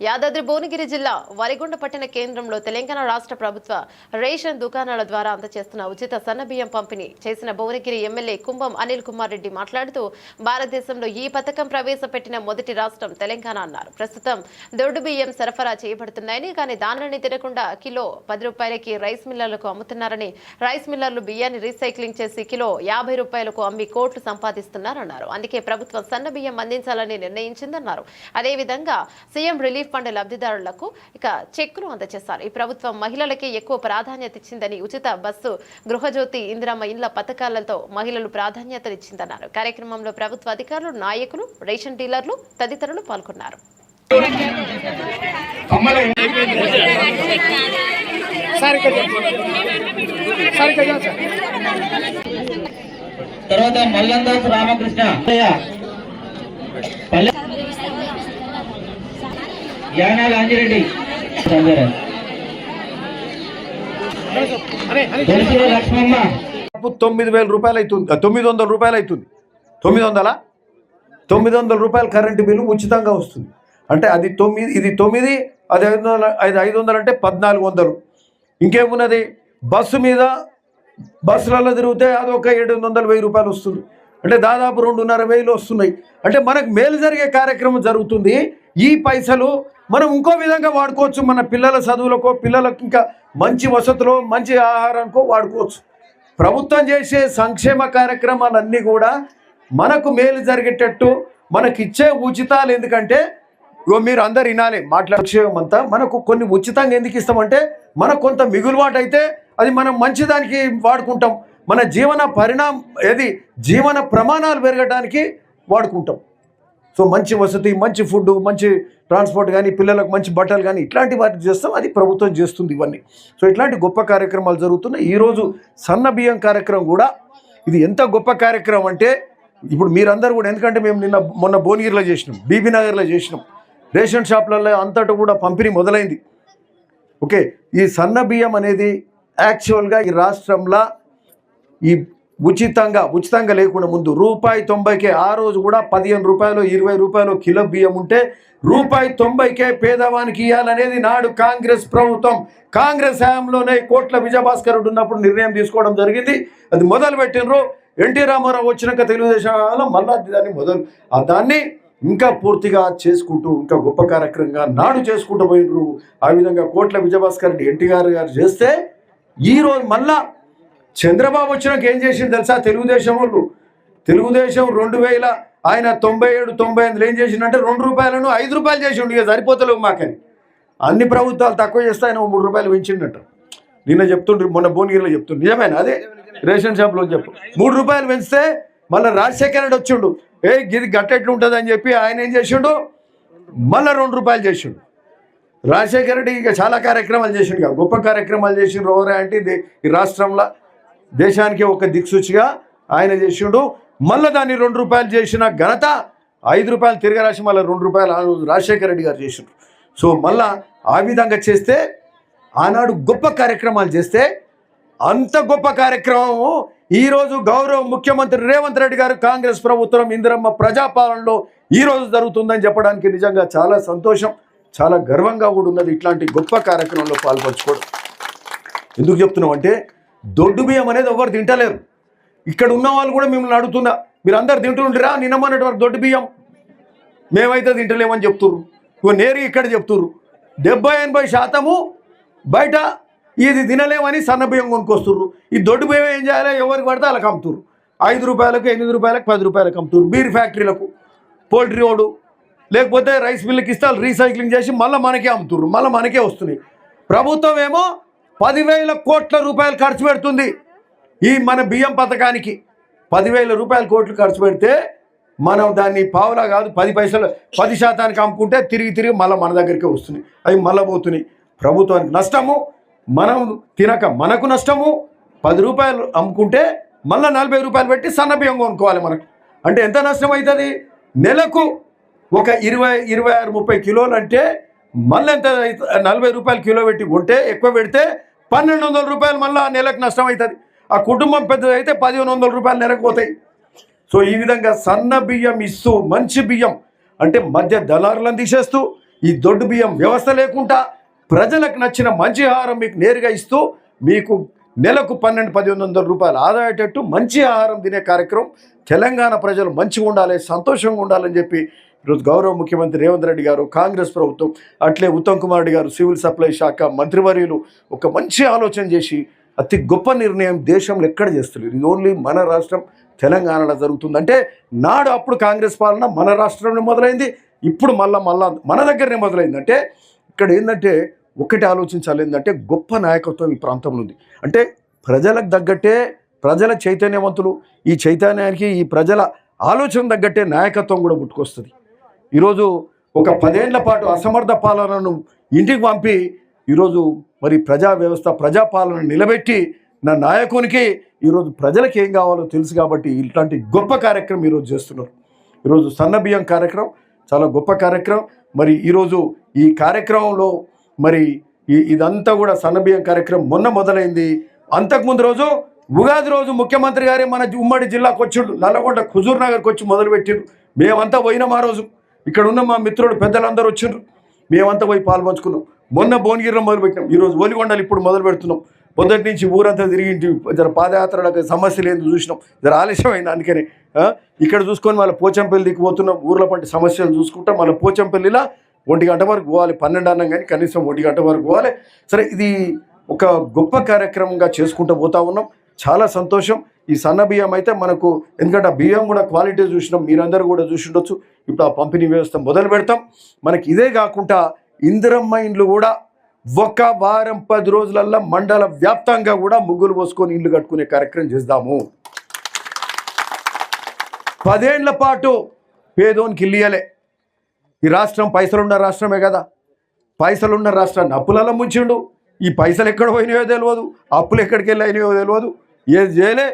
యాదాద్రి భువనగిరి జిల్లా వరిగొండ పట్టణ కేంద్రంలో తెలంగాణ రాష్ట్ర ప్రభుత్వ రేషన్ దుకాణాల ద్వారా అందజేస్తున్న ఉచిత సన్నబియ్యం పంపిణీ చేసిన భువనగిరి ఎమ్మెల్యే కుంభం అనిల్ కుమార్ రెడ్డి మాట్లాడుతూ భారతదేశంలో ఈ పథకం ప్రవేశపెట్టిన మొదటి రాష్ట్రం తెలంగాణ అన్నారు. ప్రస్తుతం దొడ్డు బియ్యం సరఫరా చేయబడుతున్నాయని కానీ దానిని తినకుండా కిలో పది రూపాయలకి రైస్ మిల్లర్లకు అమ్ముతున్నారని రైస్ మిల్లర్లు బియ్యాన్ని రీసైక్లింగ్ చేసి కిలో యాభై రూపాయలకు అమ్మి కోట్లు సంపాదిస్తున్నారన్నారు. అందుకే ప్రభుత్వం సన్న బియ్యం అందించాలని నిర్ణయించిందన్నారు. అదేవిధంగా సీఎం రిలీఫ్ ఫండ్ లబ్ధిదారులకు ఇక చెక్కులు అందజేశారు. ఈ ప్రభుత్వం మహిళలకే ఎక్కువ ప్రాధాన్యత ఇచ్చిందని ఉచిత బస్సు గృహజ్యోతి ఇందిరమ్మ ఇండ్ల పథకాలతో మహిళలు ప్రాధాన్యతనిచ్చిందన్నారు కార్యక్రమంలో ప్రభుత్వ అధికారులు నాయకులు రేషన్ డీలర్లు తదితరులు పాల్గొన్నారు. తర్వాత మల్లందాస్ రామకృష్ణ పల్లె యానాల అంజిరెడ్డి లక్ష్మమ్మ. తొమ్మిది వేల రూపాయలు అవుతుంది తొమ్మిది వందల రూపాయలు అవుతుంది తొమ్మిది వందల? తొమ్మిది వందల రూపాయల కరెంటు బిల్లు ఉచితంగా వస్తుంది. అంటే అది తొమ్మిది ఇది తొమ్మిది అది ఐదు వందల ఐదు ఐదు వందలు అంటే పద్నాలుగు వందలు. ఇంకేమున్నది? బస్సు మీద బస్సులలో తిరిగితే అది ఒక ఏడు వందల వెయ్యి రూపాయలు వస్తుంది. అంటే దాదాపు రెండున్నర వేలు వస్తున్నాయి. అంటే మనకు మేలు జరిగే కార్యక్రమం జరుగుతుంది. ఈ పైసలు మనం ఇంకో విధంగా వాడుకోవచ్చు. మన పిల్లల చదువులకో పిల్లలకు ఇంకా మంచి వసతులు మంచి ఆహారానికో వాడుకోవచ్చు. ప్రభుత్వం చేసే సంక్షేమ కార్యక్రమాలన్నీ కూడా మనకు మేలు జరిగేటట్టు మనకి ఇచ్చే ఉచితాలు ఎందుకంటే ఇగో మీరు అందరు వినాలి మాట్లాడేయం అంతా మనకు కొన్ని ఉచితంగా ఎందుకు ఇస్తామంటే మనకు కొంత మిగులుబాటు అయితే అది మనం మంచిదానికి వాడుకుంటాం. మన జీవన పరిణామం ఏది? జీవన ప్రమాణాలు పెరగడానికి వాడుకుంటాం. సో మంచి వసతి మంచి ఫుడ్ మంచి ట్రాన్స్పోర్ట్ కానీ పిల్లలకు మంచి బట్టలు కానీ ఇట్లాంటి వాటికి చేస్తాం. అది ప్రభుత్వం చేస్తుంది ఇవన్నీ. సో ఇట్లాంటి గొప్ప కార్యక్రమాలు జరుగుతున్నాయి. ఈరోజు సన్న బియ్యం కార్యక్రమం కూడా ఇది ఎంత గొప్ప కార్యక్రమం అంటే ఇప్పుడు మీరందరూ కూడా ఎందుకంటే మేము నిన్న మొన్న భువనగిరిలో చేసినాం బీబీ నగర్లో చేసినాం. రేషన్ షాప్లలో అంతటా కూడా పంపిణీ మొదలైంది. ఓకే ఈ సన్న బియ్యం అనేది యాక్చువల్గా ఈ రాష్ట్రంలో ఈ ఉచితంగా ఉచితంగా లేకుండా ముందు రూపాయి తొంభైకే ఆ రోజు కూడా పదిహేను రూపాయలు ఇరవై రూపాయలు కిలో బియ్యం ఉంటే రూపాయి తొంభైకే పేదవానికి ఇవ్వాలనేది నాడు కాంగ్రెస్ ప్రభుత్వం. కాంగ్రెస్ హయాంలోనే కోట్ల విజయభాస్కరుడు ఉన్నప్పుడు నిర్ణయం తీసుకోవడం జరిగింది. అది మొదలు పెట్టినరు ఎన్టీ రామారావు వచ్చినాక తెలుగుదేశంలో మళ్ళా దాన్ని మొదలు దాన్ని ఇంకా పూర్తిగా చేసుకుంటూ ఇంకా గొప్ప కార్యక్రమంగా నాడు చేసుకుంటూ పోయినరు ఆ విధంగా కోట్ల విజయభాస్కర్ రెడ్డి ఎన్టీఆర్ గారు చేస్తే ఈరోజు మళ్ళా చంద్రబాబు వచ్చినాక ఏం చేసింది తెలుసా? తెలుగుదేశం వాళ్ళు. తెలుగుదేశం రెండు వేల ఆయన తొంభై ఏడు తొంభై ఎనిమిదిలో ఏం చేసిండంటే రెండు రూపాయలను ఐదు రూపాయలు చేసిండు ఇక సరిపోతలేవు మాకని. అన్ని ప్రభుత్వాలు తక్కువ చేస్తే ఆయన మూడు రూపాయలు పెంచిండట. నిన్న చెప్తుండ్రు మొన్న భువనగిరిలో చెప్తుండ్రు. నిజమేనా అదే? రేషన్ షాప్లో చెప్పు. మూడు రూపాయలు పెంచితే మళ్ళీ రాజశేఖర రెడ్డి వచ్చిండు. ఏ గిది గట్టెట్లు ఉంటుంది అని చెప్పి ఆయన ఏం చేసిండు? మళ్ళీ రెండు రూపాయలు చేసిండు. రాజశేఖర రెడ్డి ఇక చాలా కార్యక్రమాలు చేసిండు ఇక. గొప్ప కార్యక్రమాలు చేసిండు. ఎవరా అంటే ఇది ఈ రాష్ట్రంలో దేశానికి ఒక దిక్సూచిగా ఆయన చేసిండు. మళ్ళీ దాన్ని రెండు రూపాయలు చేసిన ఘనత ఐదు రూపాయలు తిరగరాసి మళ్ళీ రెండు రూపాయలు ఆ రోజు రాజశేఖర రెడ్డి గారు చేసిండ్రు సో మళ్ళా ఆ విధంగా చేస్తే ఆనాడు గొప్ప కార్యక్రమాలు చేస్తే అంత గొప్ప కార్యక్రమం ఈరోజు గౌరవ ముఖ్యమంత్రి రేవంత్ రెడ్డి గారు కాంగ్రెస్ ప్రభుత్వం ఇందిరమ్మ ప్రజాపాలనలో ఈరోజు జరుగుతుందని చెప్పడానికి నిజంగా చాలా సంతోషం చాలా గర్వంగా కూడా ఉన్నది ఇట్లాంటి గొప్ప కార్యక్రమంలో పాల్పంచుకోవడం. ఎందుకు చెప్తున్నాం అంటే దొడ్డు బియ్యం అనేది ఎవరు తింటలేరు. ఇక్కడ ఉన్న వాళ్ళు కూడా మిమ్మల్ని అడుగుతున్నా మీరు అందరు తింటుంటారా నిన్నమన్నటువంటి దొడ్డు బియ్యం. మేమైతే తింటలేమని చెప్తుర్రు. ఇగో నేరు ఇక్కడ చెప్తుర్రు. డెబ్బై ఎనభై శాతము బయట ఇది తినలేమని సన్న బియ్యం కొనుక్కొస్తుర్రు. ఈ దొడ్డు బియ్యం ఏం చేయాలి? ఎవరికి పడితే వాళ్ళకి అమ్ముతుర్రు. ఐదు రూపాయలకు ఎనిమిది రూపాయలకు పది రూపాయలకు అమ్ముతుర్రు. బీర్ ఫ్యాక్టరీలకు పోల్ట్రీ ఓడు లేకపోతే రైస్ మిల్లుకి ఇస్తే రీసైక్లింగ్ చేసి మళ్ళీ మనకే అమ్ముతుర్రు. మళ్ళీ మనకే వస్తున్నాయి. ప్రభుత్వం ఏమో పదివేల కోట్ల రూపాయలు ఖర్చు పెడుతుంది ఈ మన బియ్యం పథకానికి. పదివేల రూపాయల కోట్లు ఖర్చు పెడితే మనం దాన్ని పావులా కాదు పది పైసలు పది శాతానికి అమ్ముకుంటే తిరిగి తిరిగి మళ్ళీ మన దగ్గరికే వస్తున్నాయి అవి మళ్ళీ పోతున్నాయి. ప్రభుత్వానికి నష్టము మనం తినక మనకు నష్టము పది రూపాయలు అమ్ముకుంటే మళ్ళీ నలభై రూపాయలు పెట్టి సన్న బియ్యం కొనుక్కోవాలి మనకు. అంటే ఎంత నష్టం అవుతుంది? నెలకు ఒక ఇరవై ఇరవై ఆరు ముప్పై కిలోలు అంటే మళ్ళీ ఎంత నలభై రూపాయలు కిలో పెట్టి కొంటే ఎక్కువ పెడితే పన్నెండు వందల రూపాయలు మళ్ళీ నెలకు నష్టం అవుతుంది ఆ కుటుంబం పెద్దది అయితే పదిహేను వందల రూపాయలు నెలకు పోతాయి. సో ఈ విధంగా సన్న బియ్యం ఇస్తూ మంచి బియ్యం అంటే మధ్య దళారులను తీసేస్తూ ఈ దొడ్డు బియ్యం వ్యవస్థ లేకుండా ప్రజలకు నచ్చిన మంచి ఆహారం మీకు నేరుగా ఇస్తూ మీకు నెలకు పన్నెండు పదిహేను వందల రూపాయలు ఆదాయేటట్టు మంచి ఆహారం తినే కార్యక్రమం తెలంగాణ ప్రజలు మంచిగా ఉండాలి సంతోషంగా ఉండాలని చెప్పి ఈరోజు గౌరవ ముఖ్యమంత్రి రేవంత్ రెడ్డి గారు కాంగ్రెస్ ప్రభుత్వం అట్లే ఉత్తమ్ కుమార్ రెడ్డి గారు సివిల్ సప్లై శాఖ మంత్రివర్యులు ఒక మంచి ఆలోచన చేసి అతి గొప్ప నిర్ణయం దేశంలో ఎక్కడ చేస్తలేదు ఇది ఓన్లీ మన రాష్ట్రం తెలంగాణలో జరుగుతుంది. అంటే నాడు అప్పుడు కాంగ్రెస్ పాలన మన రాష్ట్రంలో మొదలైంది ఇప్పుడు మళ్ళా మళ్ళా మన దగ్గరనే మొదలైంది. అంటే ఇక్కడ ఏంటంటే ఒకటి ఆలోచించాలి ఏంటంటే గొప్ప నాయకత్వం ఈ ప్రాంతంలో ఉంది. అంటే ప్రజలకు తగ్గట్టే ప్రజల చైతన్యవంతులు ఈ చైతన్యానికి ఈ ప్రజల ఆలోచన తగ్గట్టే నాయకత్వం కూడా పుట్టుకొస్తుంది. ఈరోజు ఒక పదేళ్ళ పాటు అసమర్థ పాలనను ఇంటికి పంపి ఈరోజు మరి ప్రజా వ్యవస్థ ప్రజాపాలన నిలబెట్టి నా నాయకునికి ఈరోజు ప్రజలకు ఏం కావాలో తెలుసు కాబట్టి ఇట్లాంటి గొప్ప కార్యక్రమం ఈరోజు చేస్తున్నారు. ఈరోజు సన్నబియ్యం కార్యక్రమం చాలా గొప్ప కార్యక్రమం. మరి ఈరోజు ఈ కార్యక్రమంలో మరి ఈ- ఇదంతా కూడా సన్నబియ్యం కార్యక్రమం మొన్న మొదలైంది. అంతకుముందు రోజు ఉగాది రోజు ముఖ్యమంత్రి గారే మన ఉమ్మడి జిల్లాకు వచ్చిండు నల్లగొండ హుజూర్ నగర్కి వచ్చి మొదలుపెట్టిండు. మేమంతా పోయినాం ఆ రోజు. ఇక్కడ ఉన్న మా మిత్రుడు పెద్దలందరూ వచ్చిండ్రు మేమంతా పోయి పాల్పంచుకున్నాం మొన్న భువనగిరిలో మొదలుపెట్టినాం. ఈరోజు ఒలిగొండలు ఇప్పుడు మొదలు పెడుతున్నాం. పొద్దుటి నుంచి ఊరంతా తిరిగింటి జర పాదయాత్రలకు సమస్యలు ఏంది చూసినాం. జర ఆలస్యమైంది అందుకని ఇక్కడ చూసుకొని మళ్ళీ పోచంపల్లి దిక్కు పోతున్నాం. ఊర్ల పంటి సమస్యలు చూసుకుంటాం. మళ్ళీ పోచంపల్లిలా ఒంటి గంట వరకు పోవాలి. పన్నెండు అన్నం కానీ కనీసం ఒంటి గంట వరకు పోవాలి. సరే ఇది ఒక గొప్ప కార్యక్రమంగా చేసుకుంటూ పోతా ఉన్నాం. చాలా సంతోషం. ఈ సన్న బియ్యం అయితే మనకు ఎందుకంటే ఆ బియ్యం కూడా క్వాలిటీ చూసినాం మీరందరూ కూడా చూసిండొచ్చు ఇప్పుడు ఆ పంపిణీ వ్యవస్థ మొదలు పెడతాం. మనకి ఇదే కాకుండా ఇందిరమ్మ ఇండ్లు కూడా ఒక వారం పది రోజులల్లో మండల వ్యాప్తంగా కూడా ముగ్గులు పోసుకొని ఇల్లు కట్టుకునే కార్యక్రమం చేద్దాము. పదేళ్ళ పాటు పేదోనికి ఇల్లియలే ఈ రాష్ట్రం పైసలున్న రాష్ట్రమే కదా. పైసలున్న రాష్ట్రాన్ని అప్పులలో ముంచిండు. ఈ పైసలు ఎక్కడ పోయినాయో తెలియదు అప్పులు ఎక్కడికి వెళ్ళినాయో తెలియదు ఏది చేయలే